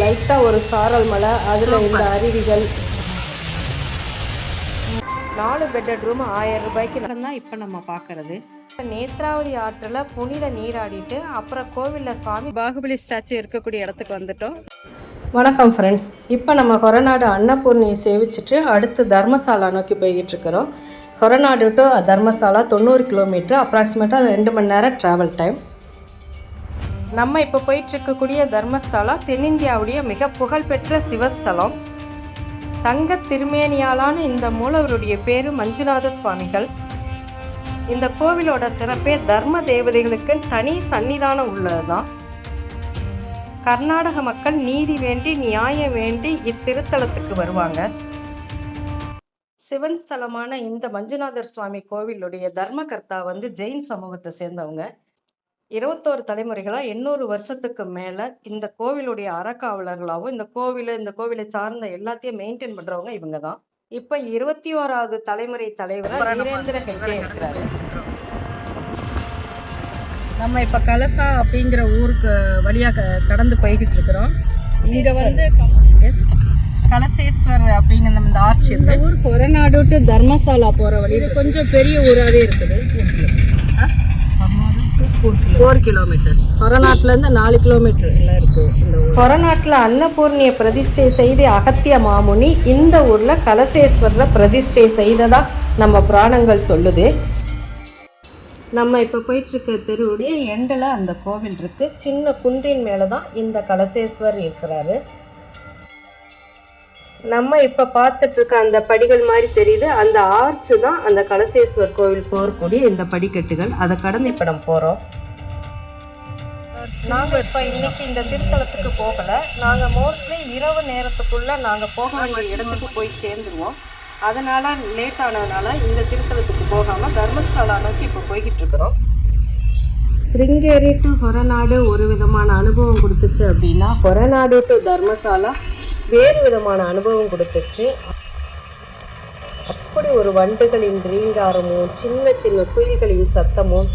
லைட்டாக ஒரு சாரல் மலை அதில் இந்த அருவிகள். நாலு பெட்டட் ரூம் ஆயிரம் ரூபாய்க்கு தான் இப்போ நம்ம பார்க்கறது நேத்ராவதி ஆற்றில் புனித நீராடிட்டு அப்புறம் கோவிலில் சுவாமி பாகுபலி ஸ்டாச்சு இருக்கக்கூடிய இடத்துக்கு வந்துட்டோம். வணக்கம் ஃப்ரெண்ட்ஸ் இப்போ நம்ம கொரநாடு அன்னபூர்ணியை சேவிச்சுட்டு அடுத்து தர்மசாலா நோக்கி போய்கிட்டு இருக்கிறோம். கொரநாடு டு தர்மசாலா தொண்ணூறு கிலோமீட்டர் அப்ராக்சிமேட்டாக ரெண்டு மணி நேரம் ட்ராவல் டைம் நம்ம இப்போ போயிட்டு இருக்கக்கூடிய தர்மஸ்தலம் தென்னிந்தியாவுடைய மிக புகழ்பெற்ற சிவஸ்தலம். தங்க திருமேனியாலான இந்த மூலவருடைய பேரு மஞ்சுநாத சுவாமிகள். இந்த கோவிலோட சிறப்பே தர்ம தேவதைகளுக்கு தனி சன்னிதானம் உள்ளதுதான். கர்நாடக மக்கள் நீதி வேண்டி நியாயம் வேண்டி இத்திருத்தலத்துக்கு வருவாங்க. சிவன் ஸ்தலமான இந்த மஞ்சுநாதர் சுவாமி கோவிலுடைய தர்மகர்த்தா வந்து ஜெயின் சமூகத்தை சேர்ந்தவங்க. இருபத்தோரு தலைமுறைகளா எண்ணூறு வருஷத்துக்கு மேல இந்த கோவிலுடைய அறக்காவலர்களாகவும் இந்த கோவில் இந்த கோவிலை சார்ந்த எல்லாத்தையும் மெயின்டைன் பண்றவங்க இவங்க தான் இப்ப இருபத்தி ஓராவது தலைமுறை தலைவர் வீரேந்திர ஹெக்டே இருக்கிறாரு. நம்ம இப்ப கலசா அப்படிங்கிற ஊருக்கு வழியா க- கடந்து போய்கிட்டு இருக்கிறோம். இங்க வந்து எஸ் கலசேஸ்வர் அப்படிங்கிற நம்ம இந்த ஆர்ச் இந்த ஊர் கொரநாடு டு தர்மசாலா போற வழி இது கொஞ்சம் பெரிய ஊராவே இருக்குது. ஃபோர் கிலோமீட்டர்ஸ் கொரநாட்டுல இருந்து நாலு கிலோமீட்டர்ல இருக்கு இந்த ஊர் கொரநாட்டுல அன்னபூர்ணிய பிரதிஷ்டை செய்த அகத்திய மாமுனி இந்த ஊர்ல கலசேஸ்வரரை பிரதிஷ்டை செய்ததா நம்ம புராணங்கள் சொல்லுது நம்ம இப்போ போயிட்டு இருக்க தெருவுடைய எண்டில் அந்த கோவில் இருக்கு சின்ன குன்றின் மேலே தான் இந்த கலசேஸ்வர் இருக்கிறாரு நம்ம இப்போ பார்த்துட்டு இருக்க அந்த படிகள் மாதிரி தெரியுது. அந்த ஆர்ச்சு தான் அந்த கலசேஸ்வர் கோவில் போகக்கூடிய இந்த படிக்கட்டுகள். அதை கடந்து இப்போ நம்ம போகிறோம் நாங்கள் இப்போ இன்னைக்கு இந்த திருத்தலத்துக்கு போகலை. நாங்கள் மோஸ்ட்லி இரவு நேரத்துக்குள்ள நாங்கள் போக வேண்டிய இடத்துக்கு போய் சேர்ந்துருவோம். அதனால லேட் ஆனதுனால இந்த திருத்தலத்துக்கு போகாமல் தர்மஸ்தலா நோக்கி இப்போ போய்கிட்டு இருக்கிறோம் ஸ்ருங்கேரி டு ஹொரநாடு ஒரு விதமான அனுபவம் கொடுத்துச்சு அப்படின்னா ஹொரநாடு டு தர்மசாலா வேறு விதமான அனுபவம் கொடுத்துச்சு. அப்படி ஒரு வண்டுகளின் ரீங்காரமும் சின்ன சின்ன குயில்களின் சத்தமும்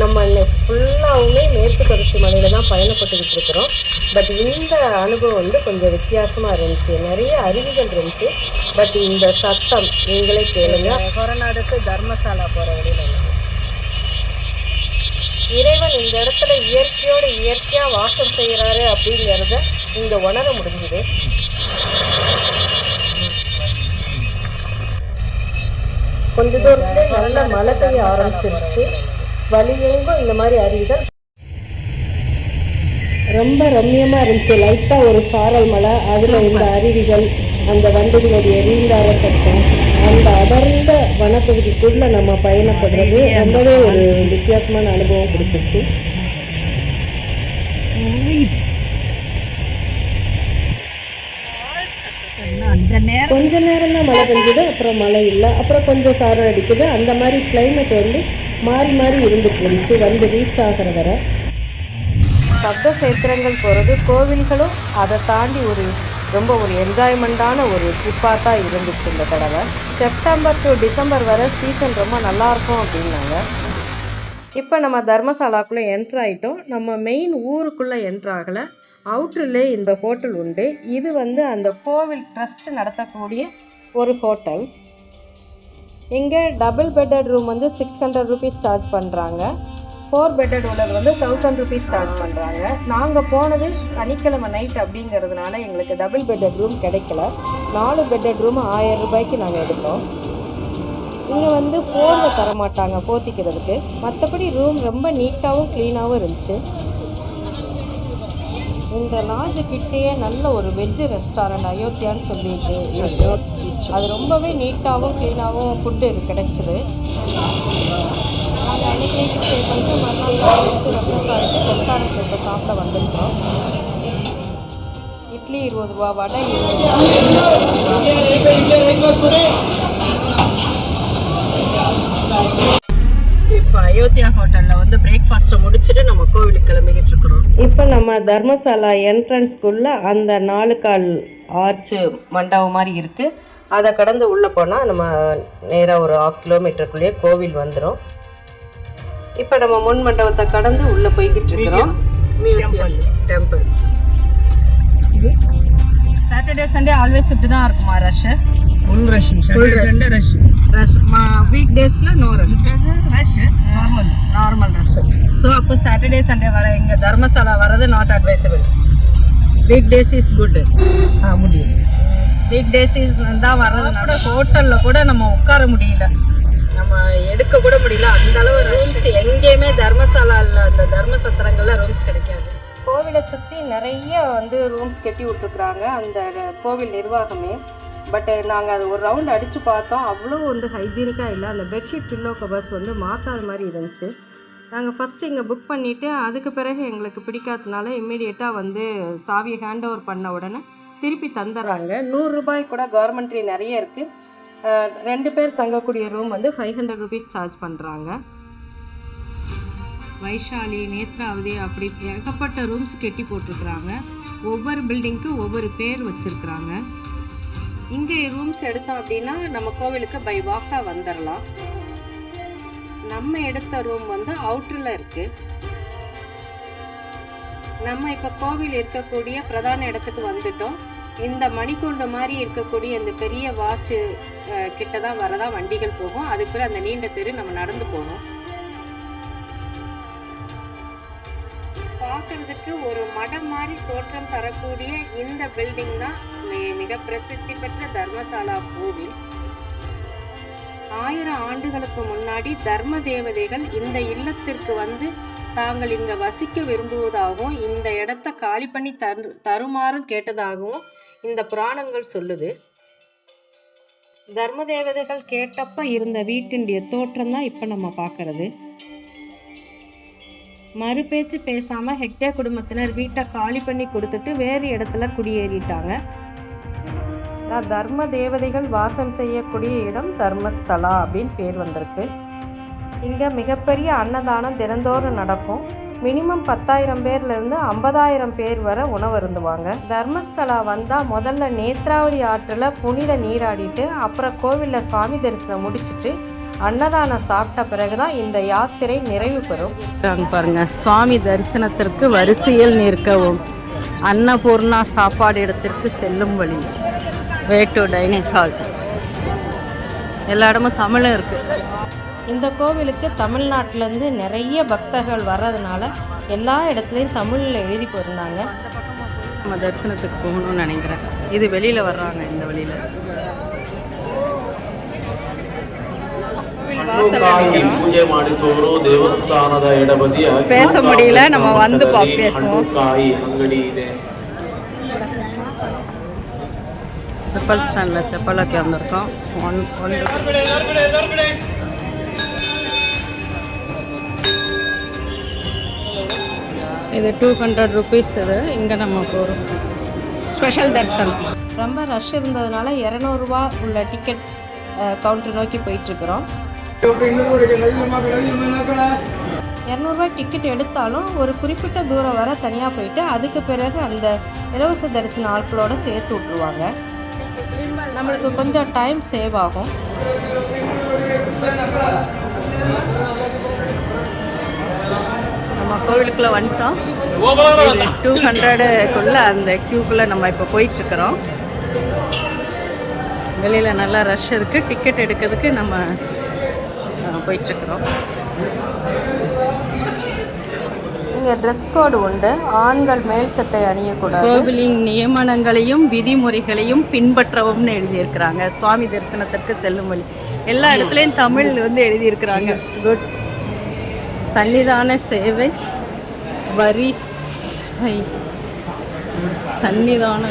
நம்ம ஃபுல்லாகவுமே மேற்கு தொடர்ச்சி மலையில் தான் பயணப்பட்டுக்கிட்டு இருக்கிறோம். பட் இந்த அனுபவம் வந்து கொஞ்சம் வித்தியாசமாக இருந்துச்சு. நிறைய அருவிகள் இருந்துச்சு. பட் இந்த சத்தம் நீங்களே கேளுங்க. கொரநாடுக்கு தர்மசாலா போகிற வழியில் இறைவன் இந்த இடத்துல இயற்கையோட இயற்கையா வாசம் செய்யறாரு அப்படிங்கிறத இங்க உணர முடிஞ்சுது. கொஞ்ச தூரத்துல நல்ல மழை பெய்ய ஆரம்பிச்சிருச்சு. வழியெங்கும் இந்த மாதிரி அருவிகள். ரொம்ப ரம்மியமா இருந்துச்சு. லைட்டா ஒரு சாரல் மலை அதுல இந்த அருவிகள் அந்த வண்டுகளுடைய ரீங்கார சத்தம் அந்த அடர்ந்த வனப்பகுதிக்குள்ள நம்ம பயணப்படுறது ரொம்பவே ஒரு வித்தியாசமான அனுபவம் கொடுத்துச்சு. கொஞ்ச நேரம் தான் மழை பெஞ்சது அப்புறம் மழை இல்லை. அப்புறம் கொஞ்சம் சாரல் அடிக்குது. அந்த மாதிரி கிளைமேட் வந்து மாறி மாறி இருந்துட்டு இருந்துச்சு வந்து ரீச் ஆகிற வரை. சப்த சேத்திரங்கள் போகிறது கோவில்களும் அதை தாண்டி ஒரு ரொம்ப ஒரு என்ஜாய்மெண்ட்டான ஒரு ட்ரிப்பாக தான் இருந்துச்சு இந்த தடவை. செப்டம்பர் டு டிசம்பர் வரை சீசன் ரொம்ப நல்லாயிருக்கும் அப்படின்னாங்க. இப்போ நம்ம தர்மசாலாக்குள்ளே என்ட்ரு ஆகிட்டோம் நம்ம மெயின் ஊருக்குள்ளே என்ட்ரு ஆகலை. அவுட்டர்லே இந்த ஹோட்டல் உண்டு. இது வந்து அந்த கோவில் ட்ரஸ்ட் நடத்தக்கூடிய ஒரு ஹோட்டல் இங்கே டபுள் பெட்டட் ரூம் வந்து சிக்ஸ் ஹண்ட்ரட் ருபீஸ் சார்ஜ் பண்ணுறாங்க ஃபோர் பெட்டட் உள்ளது வந்து தௌசண்ட் ருபீஸ் சார்ஜ் பண்ணுறாங்க நாங்கள் போனது சனிக்கிழமை நைட் அப்படிங்கிறதுனால எங்களுக்கு டபுள் பெட்டட் ரூம் கிடைக்கல. நாலு பெட்டட் ரூம் ஆயிரம் ரூபாய்க்கு நாங்கள் எடுத்தோம். இங்கே வந்து போர்வை தர மாட்டாங்க போத்திக்கிறதுக்கு. மற்றபடி ரூம் ரொம்ப நீட்டாகவும் க்ளீனாகவும் இருந்துச்சு. இந்த லாட்ஜ் கிட்டேயே நல்ல ஒரு வெஜ் ரெஸ்டாரண்ட் அயோத்தியான்னு சொல்லிட்டு. அது ரொம்பவே நீட்டாகவும் க்ளீனாகவும் ஃபுட்டு கிடைச்சிது. நைட்டு மறுநாள் காலையில் ரெஃப்ரெஷ் ரெஸ்டாரண்ட் இப்போ சாப்பிட வந்திருக்கோம் இட்லி இருபது ரூபா வடை இருபது இப்போ அயோத்தியா ஹோட்டலில் வந்து பிரேக்ஃபாஸ்ட்டை முடிச்சுட்டு நம்ம கோவிலுக்கு கிளம்பிக்கிட்டு இருக்கிறோம். இப்போ நம்ம தர்மசாலா என்ட்ரன்ஸ்குள்ளே அந்த நாலு கால் ஆர்ச்சு மண்டபம் மாதிரி இருக்குது அதை கடந்து உள்ளே போனால் நம்ம நேராக ஒரு ஆஃப் கிலோமீட்டருக்குள்ளேயே கோவில் வந்துடும் இப்போ நம்ம முன் மண்டபத்தை கடந்து உள்ளே போய்கிட்டு இருக்கிறோம். மியூசியம் டெம்பிள் இது? சாட்டர்டே சண்டே ஆல்வேஸ் இப்படி தான் இருக்குமா rush full rush Saturday Sunday rush rush week டேஸில் no rush rush normal normal rush so அப்போ சாட்டர்டே சண்டே வர இங்கே தர்மசாலா வரது not advisable week days is good ah முடியும். வீக் டேஸ் இஸ் தான் வர்றதுனால ஹோட்டலில் கூட நம்ம உட்கார முடியல. நம்ம எடுக்க கூட முடியல. அந்த அளவு ரூம்ஸ் எங்கேயுமே தர்மசாலாவில் அந்த தர்ம சத்திரங்களில் ரூம்ஸ் கிடைக்காது. கோவிலை சுற்றி நிறைய வந்து ரூம்ஸ் கட்டி விட்டுருக்குறாங்க அந்த கோவில் நிர்வாகமே. பட் நாங்கள் அது ஒரு ரவுண்ட் அடித்து பார்த்தோம். அவ்வளோ வந்து ஹைஜீனிக்காக இல்லை. அந்த பெட்ஷீட் பில்லோ கவர்ஸ் வந்து மாற்றாத மாதிரி இருந்துச்சு. நாங்கள் ஃபஸ்ட்டு இங்கே புக் பண்ணிவிட்டு அதுக்கு பிறகு எங்களுக்கு பிடிக்காததுனால இம்மிடியேட்டாக வந்து சாவியை ஹேண்ட் ஓவர் பண்ண உடனே திருப்பி தந்துடுறாங்க. நூறுரூபாய் கூட கவர்மெண்ட்ரி நிறைய இருக்குது ரெண்டு பேர் தங்கக்கூடிய ரூம் வந்து ஃபைவ் ஹண்ட்ரட் ருபீஸ் சார்ஜ் பண்ணுறாங்க வைஷாலி நேத்ராவதி அப்படி ஏகப்பட்ட ரூம்ஸ் கெட்டி போட்டிருக்கிறாங்க. ஒவ்வொரு பில்டிங்க்கும் ஒவ்வொரு பேர் வச்சுருக்குறாங்க. இங்கே ரூம்ஸ் எடுத்தோம் அப்படின்னா நம்ம கோவிலுக்கு பை வாக்காக வந்துடலாம் நம்ம எடுத்த ரூம் வந்து அவுட்டரில் இருக்குது நம்ம இப்போ கோவில் இருக்கக்கூடிய பிரதான இடத்துக்கு வந்துட்டோம். இந்த மணிக்கூண்டு மாதிரி இருக்கக்கூடிய இந்த பெரிய வாட்சு கிட்ட தான் வரதா வண்டிகள் போகும். அதுக்கு பிறகு அந்த நீண்ட தெரு நம்ம நடந்து போகணும். பார்க்கறதுக்கு ஒரு மடம் மாதிரி தோற்றம் தரக்கூடிய இந்த பில்டிங் தான் மிக பிரசித்தி பெற்ற தர்மசாலா கோவில். ஆயிரம் ஆண்டுகளுக்கு முன்னாடி தர்ம தேவதைகள் இந்த இல்லத்திற்கு வந்து தாங்கள் இங்க வசிக்க விரும்புவதாகவும் இந்த இடத்த காலி பண்ணி தரு தருமாறும் கேட்டதாகவும் இந்த புராணங்கள் சொல்லுது. தர்ம தேவதைகள் கேட்டப்ப இருந்த வீட்டினுடைய தோற்றம் தான் இப்ப நம்ம பார்க்கறது. மறுபேச்சு பேசாம ஹெக்டே குடும்பத்தினர் வீட்டை காலி பண்ணி கொடுத்துட்டு வேறு இடத்துல குடியேறிட்டாங்க. தர்ம தேவதைகள் வாசம் செய்யக்கூடிய இடம் தர்மஸ்தலா அப்படின்னு பேர் வந்திருக்கு. இங்கே மிகப்பெரிய அன்னதானம் தினந்தோறும் நடக்கும். மினிமம் பத்தாயிரம் பேர்லேருந்து ஐம்பதாயிரம் பேர் வரை உணவு அருந்துவாங்க தர்மஸ்தலா வந்தால் முதல்ல நேத்ராவதி ஆற்றில் புனித நீராடிட்டு அப்புறம் கோவிலில் சாமி தரிசனம் முடிச்சுட்டு அன்னதானம் சாப்பிட்ட பிறகு தான் இந்த யாத்திரை நிறைவு பெறும். பாருங்க சுவாமி தரிசனத்திற்கு வரிசையில் நிற்கவும் அன்னபூர்ணா சாப்பாடு இடத்திற்கு செல்லும் வழி. Way to dining hall. எல்லா இடமும் தமிழும் இருக்குது இந்த கோவிலுக்கு தமிழ்நாட்டிலேருந்து நிறைய பக்தர்கள் வர்றதுனால எல்லா இடத்துலையும் தமிழில் எழுதி போயிருந்தாங்க நம்ம தரிசனத்துக்கு போகணும்னு நினைக்கிறேன். இது வெளியில் வர்றாங்க இந்த வழியில். பேச முடியல நம்ம வந்து பேசுவோம். செப்பல் ஸ்டாண்டில் செப்பல் வைக்க வந்திருக்கோம். ஒன் ஒன்று இது டூ ஹண்ட்ரட் ருபீஸ் இது. இங்கே நம்ம போகிறோம் ஸ்பெஷல் தர்சனம் ரொம்ப ரஷ் இருந்ததுனால இரநூறுவா உள்ள டிக்கெட் கவுண்டர் நோக்கி போயிட்டுருக்குறோம். இரநூறுவா டிக்கெட் எடுத்தாலும் ஒரு குறிப்பிட்ட தூரம் வர தனியாக போயிட்டு அதுக்கு பிறகு அந்த இலவச தரிசன ஆட்களோட சேர்த்து விட்ருவாங்க நம்மளுக்கு கொஞ்சம் டைம் சேவ் ஆகும். நம்ம கோவிலுக்குள்ளே வந்துட்டோம். டூ ஹண்ட்ரடுக்குள்ளே அந்த க்யூக்குள்ளே நம்ம இப்போ போயிட்டுருக்குறோம். வெளியில் நல்லா ரஷ் இருக்குது டிக்கெட் எடுக்கிறதுக்கு நம்ம போயிட்டுருக்குறோம். இங்கே ட்ரெஸ் கோடு உண்டு. ஆண்கள் மேல் சட்டை அணியக்கூடாது. கோவிலின் நியமனங்களையும் விதிமுறைகளையும் பின்பற்றவும்னு எழுதியிருக்கிறாங்க. சுவாமி தரிசனத்திற்கு செல்லும் வழி. எல்லா இடத்துலையும் தமிழ் வந்து எழுதியிருக்கிறாங்க. குட் சன்னிதான சேவை வரிசை சன்னிதான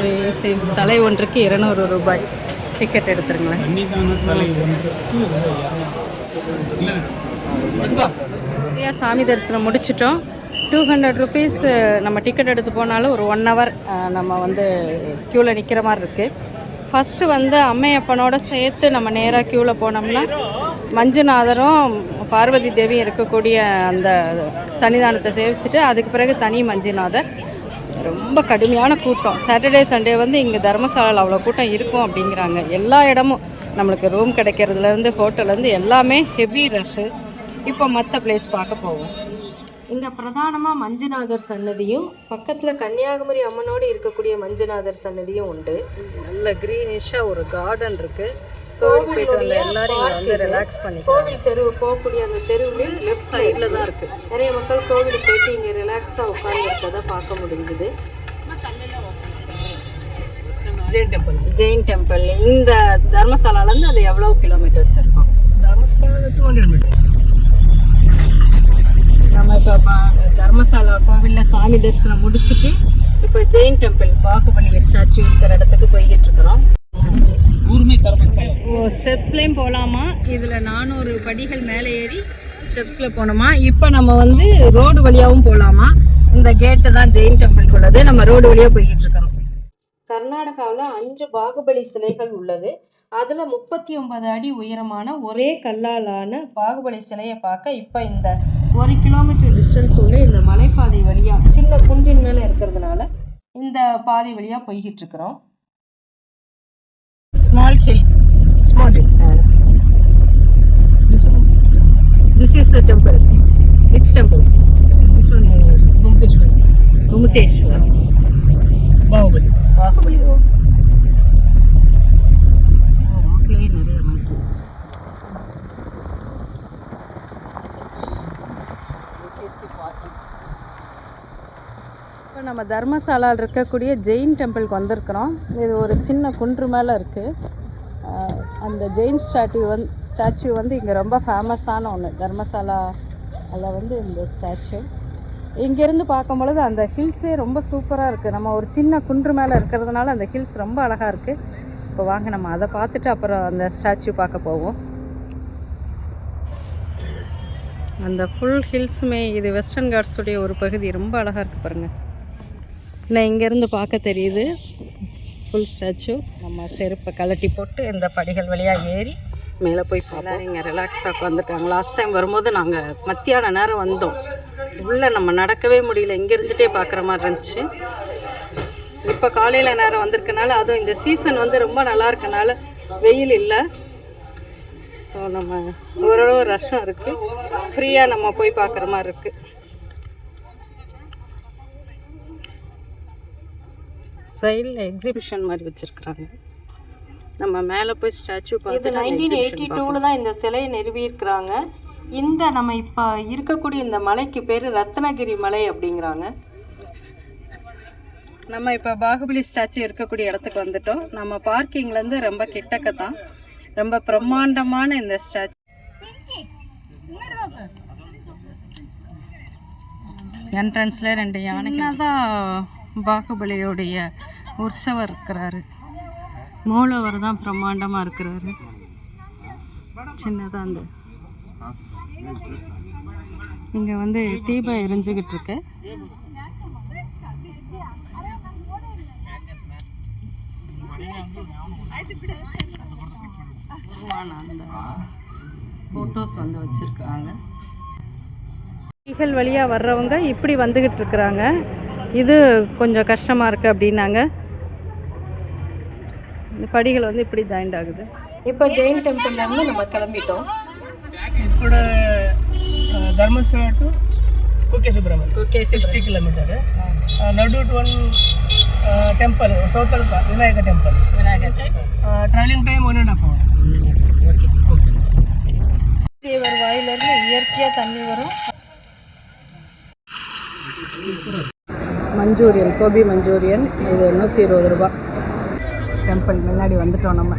தலை ஒன்றுக்கு இருநூறு ரூபாய். டிக்கெட் எடுத்துருங்களேன். நிறையா சாமி தரிசனம் முடிச்சிட்டோம். டூ ஹண்ட்ரட் ருபீஸ் நம்ம டிக்கெட் எடுத்து போனாலும் ஒரு ஒன் ஹவர் நம்ம வந்து க்யூவில் நிற்கிற மாதிரி இருக்குது ஃபஸ்ட்டு வந்து அம்மையப்பனோட சேர்த்து நம்ம நேராக க்யூவில் போனோம்னா மஞ்சுநாதரும் பார்வதி தேவியும் இருக்கக்கூடிய அந்த சன்னிதானத்தை சேவிச்சுட்டு அதுக்கு பிறகு தனி மஞ்சுநாதர். ரொம்ப கடுமையான கூட்டம். சாட்டர்டே சண்டே வந்து இங்கே தர்மசாலையில் அவ்வளோ கூட்டம் இருக்கும் அப்படிங்கிறாங்க. எல்லா இடமும் நம்மளுக்கு ரூம் கிடைக்கிறதுலேருந்து ஹோட்டல்லேருந்து எல்லாமே ஹெவி ரஷ்ஷு இப்போ மற்ற பிளேஸ் பார்க்க போவோம். இங்க பிரதானமா மஞ்சுநாதர் சன்னதியும் பக்கத்துல கன்னியாகுமரி அம்மனோடு இருக்கக்கூடிய மஞ்சுநாதர் சன்னதியும் உண்டு. நல்ல க்ரீனிஷாக ஒரு கார்டன் இருக்கு. கோவில் போயிட்டு வந்த எல்லாரும் இங்க வந்து ரிலாக்ஸ் பண்ணிக்கலாம் கோவில் தெரு போகக்கூடிய அந்த தெருவுலையும் லெஃப்ட் சைடில் தான் இருக்கு. நிறைய மக்கள் கோவிலுக்கு போயிட்டு இங்க ரிலாக்ஸா உட்கார்ந்து இருக்கதை பார்க்க முடிஞ்சுது. ஜெயின் டெம்பிள் ஜெயின் டெம்பிள் இந்த தர்மசாலாலேருந்து அது எவ்வளோ கிலோமீட்டர்ஸ் இருக்கும்? தர்மஸ்தானம் டூ ஹண்ட்ரட் மீட்டர் நம்ம இப்போ தர்மசாலா கோவிலில் சாமி தரிசனம் முடிச்சுட்டு இப்போ ஜெயின் டெம்பிள் பாகுபலி ஸ்டாச்சு இருக்கிற இடத்துக்கு போய்கிட்டு இருக்கிறோம். ஓ ஸ்டெப்ஸ்லேயும் போகலாமா இதில் நானூறு படிகள் மேலே ஏறி ஸ்டெப்ஸில் போனோமா இப்போ நம்ம வந்து ரோடு வழியாகவும் போகலாமா இந்த கேட்டு தான் ஜெயின் டெம்பிள் உள்ளது. நம்ம ரோடு வழியாக போய்கிட்டு இருக்கிறோம் கர்நாடகாவில் அஞ்சு பாகுபலி சிலைகள் உள்ளது. அதில் முப்பத்தி ஒன்பது அடி உயரமான ஒரே கல்லாலான பாகுபலி சிலையை பார்க்க இப்போ இந்த ஒரு கிலோமீட்டர் டிஸ்டன்ஸ் உள்ள இந்த மலைப்பாதை வழியாக சின்ன குன்றின் மேலே இருக்கிறதுனால இந்த பாதை வழியாக போய்கிட்டு இருக்கிறோம் small hill small hill This is the temple. Which temple? This one, uh, நிறைய monkeys. This is the party. இப்போ நம்ம தர்மசாலாவில் இருக்கக்கூடிய ஜெயின் டெம்பிளுக்கு வந்திருக்கிறோம் இது ஒரு சின்ன குன்று மேலே இருக்குது அந்த ஜெயின் ஸ்டாச்சு வந்து ஸ்டாச்சு வந்து இங்கே ரொம்ப ஃபேமஸான ஒன்று தர்மசாலா அதில் வந்து இந்த ஸ்டாச்சு. இங்கேருந்து பார்க்கும் பொழுது அந்த ஹில்ஸே ரொம்ப சூப்பராக இருக்குது நம்ம ஒரு சின்ன குன்று மேலே இருக்கிறதுனால அந்த ஹில்ஸ் ரொம்ப அழகாக இருக்குது இப்போ வாங்க நம்ம அதை பார்த்துட்டு அப்புறம் அந்த ஸ்டாச்சு பார்க்க போவோம். அந்த ஃபுல் ஹில்ஸுமே இது வெஸ்டர்ன் காட்ஸுடைய ஒரு பகுதி. ரொம்ப அழகாக இருக்குது பாருங்கள் நான் இங்கேருந்து பார்க்க தெரியுது. ஃபுல் ஸ்டாச்சு நம்ம செருப்பை கழட்டி போட்டு இந்த படிகள் வழியாக ஏறி மேலே போய் எல்லாரும் இங்கே ரிலாக்ஸாக உட்காந்துருக்காங்க லாஸ்ட் டைம் வரும்போது நாங்கள் மத்தியான நேரம் வந்தோம். உள்ளே நம்ம நடக்கவே முடியல. இங்கே இருந்துகிட்டே பார்க்குற மாதிரி இருந்துச்சு. இப்போ காலையில் நேரம் வந்திருக்கனால அதுவும் இந்த சீசன் வந்து ரொம்ப நல்லா இருக்கனால வெயில் இல்லை. ஸோ நம்ம ஓரளவு ரஷ்ஷும் இருக்குது ஃப்ரீயாக நம்ம போய் பார்க்குற மாதிரி இருக்குது சைடில் எக்ஸிபிஷன் மாதிரி வச்சுருக்குறாங்க. நம்ம மேலே போய் ஸ்டாச்சு பார்த்து நைன்டீன் எயிட்டி டூவில் தான் இந்த சிலையை நிறுவியிருக்கிறாங்க. இந்த நம்ம இப்போ இருக்கக்கூடிய இந்த மலைக்கு பேர் ரத்னகிரி மலை அப்படிங்கிறாங்க. நம்ம இப்போ பாகுபலி ஸ்டாச்சு இருக்கக்கூடிய இடத்துக்கு வந்துட்டோம். நம்ம பார்க்கிங்லேருந்து ரொம்ப கிட்டக்க தான். ரொம்ப பிரம்மாண்டமான இந்த ஸ்டாச்சு என்ட்ரன்ஸில் ரெண்டு யானை தான் பாகுபலியோடைய உற்சவர் இருக்கிறாரு. மூலவர் தான் பிரம்மாண்டமாக இருக்கிறாரு. சின்னதாக அந்த இங்கே வந்து தீபம் எரிஞ்சுக்கிட்டு இருக்கு. அந்த ஃபோட்டோஸ் வந்து வச்சுருக்காங்க. வழியாக வர்றவங்க இப்படி வந்துக்கிட்டு இருக்கிறாங்க. இது கொஞ்சம் கஷ்டமாக இருக்குது அப்படின்னாங்க. இந்த படிகள் வந்து இப்படி ஜாயிண்ட் ஆகுது இப்போ ஜெயின் டெம்பிள்லேருந்து நம்ம கிளம்பிட்டோம் ఇప్పుడు Dharmasthala to Kukke Subramanyam Kukke sixty kilometer నడు to one temple south Vinayaka temple Vinayagar travelling time one and half hour தேவர் வாயிலிருந்து இயற்கையாக தண்ணி வரும் மஞ்சூரியன் கோபி மஞ்சூரியன் இது நூற்றி இருபது ரூபா டெம்பிள் முன்னாடி வந்துட்டோம் நம்ம.